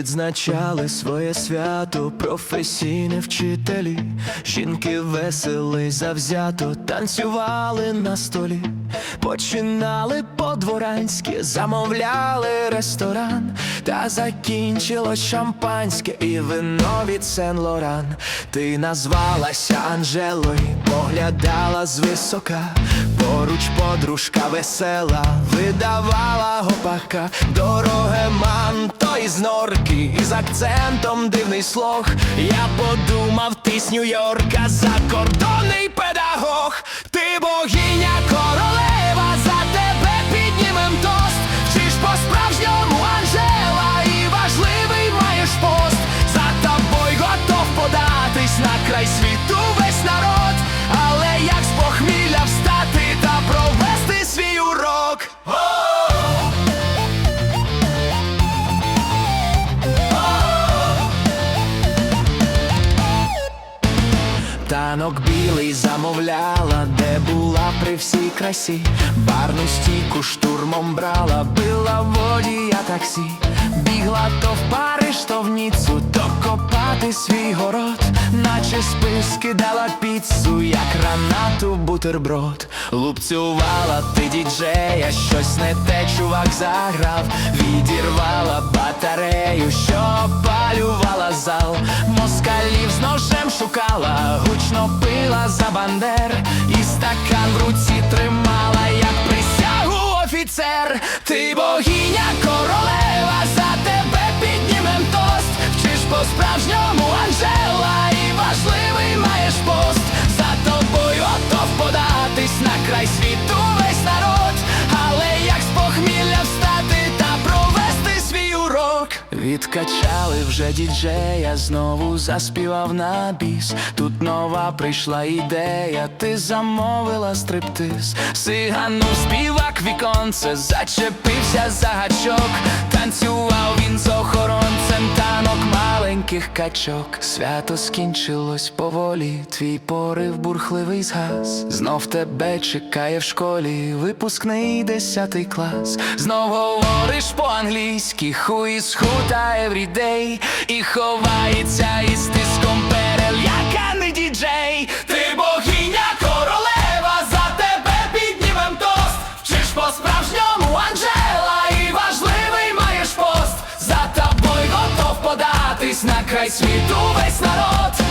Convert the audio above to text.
Відзначали своє свято професійні вчителі, жінки весели, завзято танцювали на столі, починали по-дворянськи, замовляли ресторан, та закінчилось шампанське і вино від Сен Лоран. Ти назвалася Анжелою, поглядала звисока, поруч подружка весела, видавала гопака, дороге манто із норки, із акцентом дивний слог. Я подумав, ти з Нью-Йорка, закордонний педагог, ти богиня королева, за тебе піднімем тост. Вчиш по-справжньому Анжела, і важливий маєш пост. За тобою готов податись на край світу Танок білий замовляла, де була при всій красі, барну стійку штурмом брала, била водія таксі, бігла то в Париж, то в Ніцу, то копати свій город, наче спис кидала піцу, як гранату бутерброд, лупцювала ти діджея, щось не те чувак заграв, відірвала батарею, що опалювала зал, москалів з шукала, гучно пила за бандер, і стакан в руці тримала, як присягу офіцер. Ти богиня королева, за тебе піднімем тост. Вчиш по-справжньому Анжела, Відкачали вже діджея, знову заспівав на біс. Тут нова прийшла ідея, ти замовила стриптиз. сигану співак віконце, зачепився за гачок, танцював він з охоронцем танок маленьких качок. Свято скінчилось поволі, твій порив бурхливий згас. Знов тебе чекає в школі, випускний десятий клас. Знов говориш по-англійськи, хуй з хута everyday І ховається із маєш світ За тобою готов податись на край світу весь народ.